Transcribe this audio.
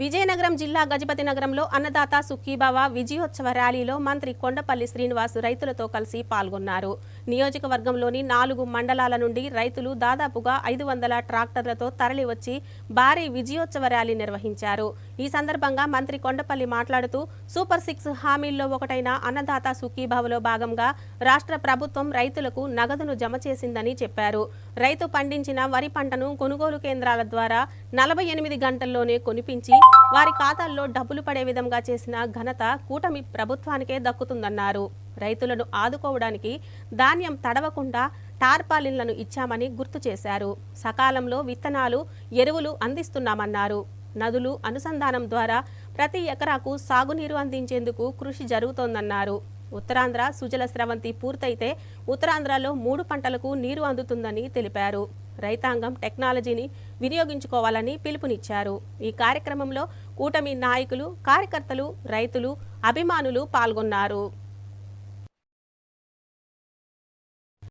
విజయనగరం జిల్లా గజపతి నగరంలో అన్నదాత సుఖీబావ విజయోత్సవ ర్యాలీలో మంత్రి కొండపల్లి శ్రీనివాస్ రైతులతో కలిసి పాల్గొన్నారు. నియోజకవర్గంలోని నాలుగు మండలాల నుండి రైతులు దాదాపుగా ఐదు వందల ట్రాక్టర్లతో తరలివచ్చి భారీ విజయోత్సవ ర్యాలీ నిర్వహించారు. ఈ సందర్భంగా మంత్రి కొండపల్లి మాట్లాడుతూ సూపర్ సిక్స్ హామీల్లో ఒకటైన అన్నదాత సుఖీభావలో భాగంగా రాష్ట్ర ప్రభుత్వం రైతులకు నగదును జమ చేసిందని చెప్పారు. రైతు పండించిన వరి పంటను కొనుగోలు కేంద్రాల ద్వారా నలభై ఎనిమిది గంటల్లోనే కొనిపించి వారి ఖాతాల్లో డబ్బులు పడే విధంగా చేసిన ఘనత కూటమి ప్రభుత్వానికే దక్కుతుందన్నారు. రైతులను ఆదుకోవడానికి ధాన్యం తడవకుండా టార్పాలిన్లను ఇచ్చామని గుర్తు చేశారు. సకాలంలో విత్తనాలు ఎరువులు అందిస్తున్నామన్నారు. నదులు అనుసంధానం ద్వారా ప్రతి ఎకరాకు సాగునీరు అందించేందుకు కృషి జరుగుతోందన్నారు. ఉత్తరాంధ్ర సుజల స్రవంతి పూర్తయితే ఉత్తరాంధ్రలో మూడు పంటలకు నీరు అందుతుందని తెలిపారు. రైతాంగం టెక్నాలజీని వినియోగించుకోవాలని పిలుపునిచ్చారు. ఈ కార్యక్రమంలో కూటమి నాయకులు కార్యకర్తలు రైతులు అభిమానులు పాల్గొన్నారు.